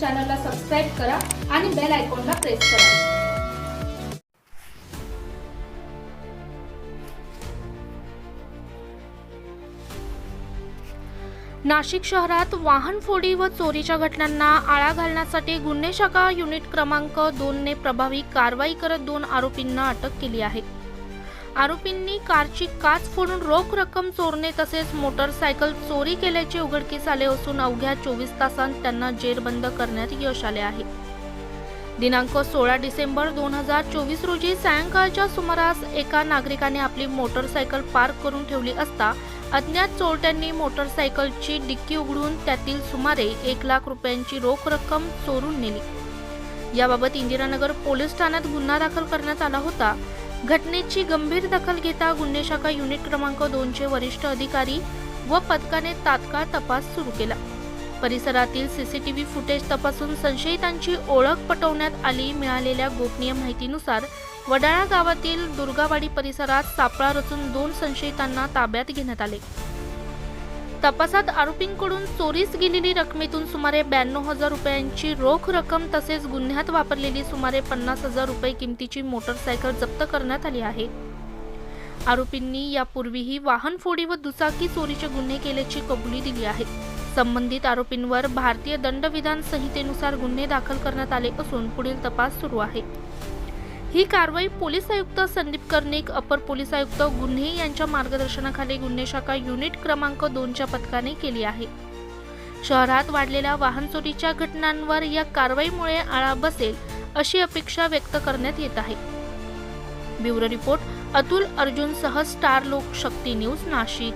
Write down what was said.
चॅनलला सबस्क्राईब करा आणि बेल आयकॉनला प्रेस करा. नाशिक शहरात वाहनफोडी व चोरीच्या घटनांना आळा घालण्यासाठी गुन्हे शाखा युनिट क्रमांक दोनने प्रभावी कारवाई करत दोन आरोपींना अटक केली आहे. आरोपींनी कारची काच फोडून रोख रक्कम चोरणे तसेच मोटरसायकल चोरी केल्याचे उघडकीस आले असून अवघ्या चोवीस तासांत त्यांना जेरबंद करण्यात यश आले आहे. दिनांक सोळा डिसेंबर दोन हजार चोवीस रोजी सायंकाळच्या सुमारास एका नागरिकाने आपली मोटरसायकल पार्क करून ठेवली असता अज्ञात चोरट्यांनी मोटरसायकलची डिक्की उघडून त्यातील सुमारे एक लाख रुपयांची रोख रक्कम चोरून नेली. याबाबत इंदिरानगर पोलीस ठाण्यात गुन्हा दाखल करण्यात आला होता. घटनेची गंभीर दखल घेता गुन्हे शाखा युनिट क्रमांक दोनचे वरिष्ठ अधिकारी व पथकाने तात्काळ तपास सुरू केला. परिसरातील सीसीटीव्ही फुटेज तपासून संशयितांची ओळख पटवण्यात आली मिळालेल्या गोपनीय माहितीनुसार वडाळा गावातील दुर्गावाडी परिसरात सापळा रचून दोन संशयितांना ताब्यात घेण्यात आले. तपासात आरोपींकडून चोरीस गेलेली रकमेतून सुमारे ब्याण्णव हजार रुपयांची रोख रक्कम तसेच गुन्ह्यात वापरलेली सुमारे पन्नास हजार रुपये किमतीची मोटरसायकल जप्त करण्यात आली आहे. आरोपींनी यापूर्वीही वाहनफोडी व दुचाकी चोरीचे गुन्हे केल्याची कबुली दिली आहे. संबंधित आरोपींवर भारतीय दंडविधान संहितेनुसार गुन्हे दाखल करण्यात आले असून पुढील तपास सुरू आहे. ही कारवाई पोलीस आयुक्त संदीप कर्णिक अपर पोलीस आयुक्त गुन्हे यांच्या मार्गदर्शनाखाली गुन्हे शाखा युनिट क्रमांक दोनच्या पथकाने केली आहे. शहरात वाढलेल्या वाहन चोरीच्या घटनांवर या कारवाईमुळे आळा बसेल अशी अपेक्षा व्यक्त करण्यात येत आहे. ब्युरो रिपोर्ट अतुल अर्जुनसह स्टार लोक शक्ती न्यूज नाशिक.